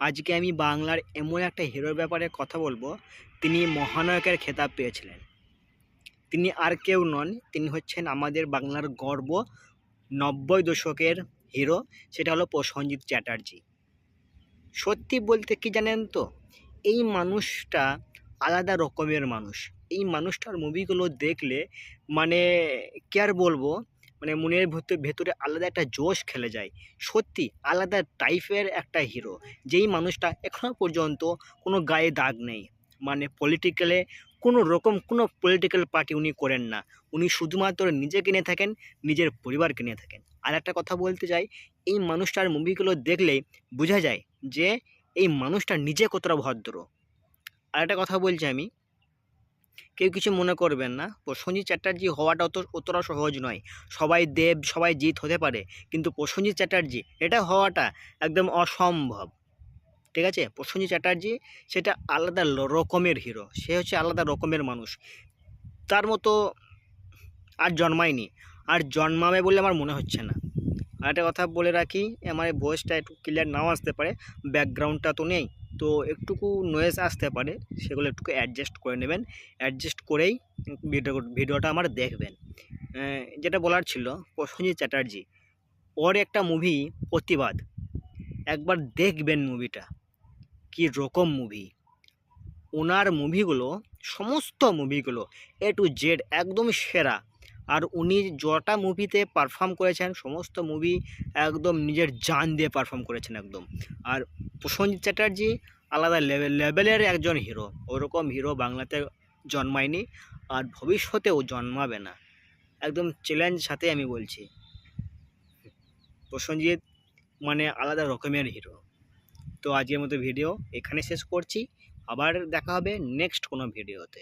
আজকে আমি বাংলার এমন একটা হিরোর ব্যাপারে কথা বলব, তিনি মহানায়কের খেতাব পেয়েছিলেন। তিনি আর কেউ নন, তিনি হচ্ছেন আমাদের বাংলার গর্ব নব্বই দশকের হিরো, সেটা হলো প্রসেনজিৎ চ্যাটার্জি। সত্যি বলতে কি জানেন তো, এই মানুষটা আলাদা রকমের মানুষ। এই মানুষটার মুভিগুলো দেখলে মানে কি আর বলব মানে মনের ভেতর, ভেতরে আলাদা একটা জোশ খেলে যায়। সত্যি আলাদা টাইপের একটা হিরো যেই মানুষটা এখনও পর্যন্ত কোনো গায়ে দাগ নেই। মানে পলিটিক্যালে কোনো রকম কোনো পলিটিক্যাল পার্টি উনি করেন না। উনি শুধুমাত্র নিজেকে নিয়ে থাকেন, নিজের পরিবারকে নিয়ে থাকেন। আর একটা কথা বলতে চাই, এই মানুষটার মুভিগুলো দেখলেই বোঝা যায় যে এই মানুষটা নিজে কতটা ভদ্র। আর একটা কথা বলছি আমি কেউ কিছু মনে করবেন না। প্রসেনজিৎ চ্যাটার্জি হওয়াটা অত, অতটা সহজ নয়। সবাই দেব, সবাই জিত হতে পারে। কিন্তু প্রসেনজিৎ চ্যাটার্জি, এটা হওয়াটা একদম অসম্ভব। ঠিক আছে? প্রসেনজিৎ চ্যাটার্জি, সেটা আলাদা রকমের হিরো সে হচ্ছে আলাদা রকমের মানুষ। তার মতো আর জন্মায়নি। আর জন্মাবে বলে আমার মনে হচ্ছে না। আর একটা কথা বলে রাখি, আমার ভয়েসটা একটু ক্লিয়ার নাও আসতে পারে। ব্যাকগ্রাউন্ডটা তো নেই। তো একটুকু নয়েজ আসতে পারে, সেগুলো একটু অ্যাডজাস্ট করে নেবেন। অ্যাডজাস্ট করেই ভিডিও ভিডিওটা আমার দেখবেন। যেটা বলার ছিল, প্রসেনজিৎ চ্যাটার্জি, ওর একটা মুভি প্রতিবাদ। একবার দেখবেন মুভিটা কি রকম মুভি ওনার মুভিগুলো সমস্ত মুভিগুলো এ টু জেড একদম সেরা। আর উনি যটা মুভিতে পারফর্ম করেছেন, সমস্ত মুভি একদম নিজের জান দিয়ে পারফর্ম করেছেন একদম। আর প্রসেনজিৎ চ্যাটার্জি আলাদা লেভেল লেভেলের একজন হিরো ওরকম হিরো বাংলাতে জন্মায়নি আর ভবিষ্যতেও জন্মাবে না। একদম চ্যালেঞ্জ সাথে আমি বলছি। প্রসেনজিৎ মানে আলাদা রকমের হিরো তো আজকের মতো ভিডিও এখানে শেষ করছি। আবার দেখা হবে নেক্সট কোনো ভিডিওতে